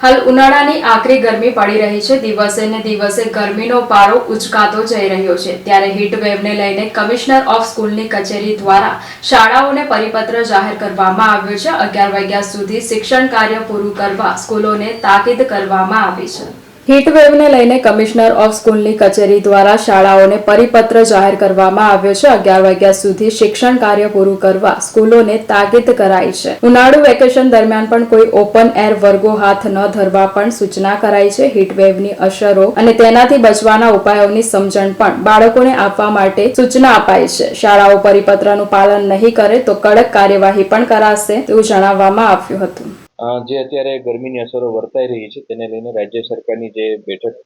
હાલ ઉનાળાની આકરી ગરમી પડી રહી છે. દિવસે ને દિવસે ગરમીનો પારો ઉચકાતો જઈ રહ્યો છે. ત્યારે હીટ વેવને લઈને કમિશનર ઓફ સ્કૂલની કચેરી દ્વારા શાળાઓને પરિપત્ર જાહેર કરવામાં આવ્યો છે. અગિયાર વાગ્યા સુધી શિક્ષણ કાર્ય પૂરું કરવા સ્કૂલોને તાકીદ કરવામાં આવી છે. હીટ વેવને લઈને કમિશનર ઓફ સ્કૂલની કચેરી દ્વારા શાળાઓને પરિપત્ર જાહેર કરવામાં આવ્યો છે. અગિયાર વાગ્યા સુધી શિક્ષણ કાર્ય પૂરું કરવા સ્કૂલોને તાકીદ કરાઈ છે. ઉનાળુ વેકેશન દરમિયાન પણ કોઈ ઓપન એર વર્ગો હાથ ન ધરવા પણ સૂચના કરાઈ છે. હીટવેવની અસરો અને તેનાથી બચવાના ઉપાયોની સમજણ પણ બાળકોને આપવા માટે સૂચના અપાઈ છે. શાળાઓ પરિપત્રનું પાલન નહીં કરે તો કડક કાર્યવાહી પણ કરાશે તેવું જણાવવામાં આવ્યું હતું. જે અત્યારે ગરમીની અસરો વર્તાઈ રહી છે, તેને લઈને રાજ્ય સરકારની જે બેઠક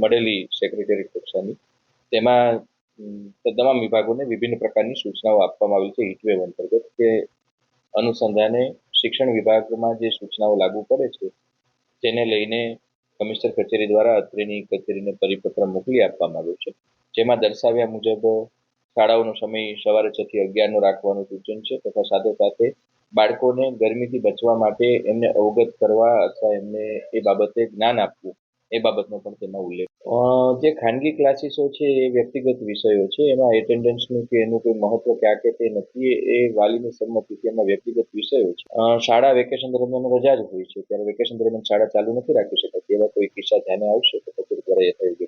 મળેલી સેક્રેટરી કક્ષાની, તેમાં તમામ વિભાગોને વિભિન્ન પ્રકારની સૂચનાઓ આપવામાં આવી છે હીટવેવ અંતર્ગત કે અનુસંધાને શિક્ષણ વિભાગમાં જે સૂચનાઓ લાગુ પડે છે, તેને લઈને કમિશનર કચેરી દ્વારા અત્રેની કચેરીને પરિપત્ર મોકલી આપવામાં આવ્યો છે. જેમાં દર્શાવ્યા મુજબ, શાળાઓનો સમય સવારે છ અગિયારનો રાખવાનું સૂચન છે, તથા સાથે સાથે બાળકોને ગરમીથી બચવા માટે એમને અવગત કરવા અથવા એમને એ બાબતે જ્ઞાન આપવું, એ બાબતનો પણ તેમાં ઉલ્લેખ. જે ખાનગી ક્લાસીસો છે એ વ્યક્તિગત વિષયો છે, એમાં એટેન્ડન્સનું કે એનું કોઈ મહત્વ ક્યાં કે તે નથી એ- વાલીની સંમતિથી એમાં વ્યક્તિગત વિષયો છે. શાળા વેકેશન દરમિયાન રજા જ હોય છે, ત્યારે વેકેશન દરમિયાન શાળા ચાલુ નથી રાખી શકાતી, એવા કોઈ કિસ્સા ધ્યાને આવશે તો પછી દ્વારા યથાયોગ્ય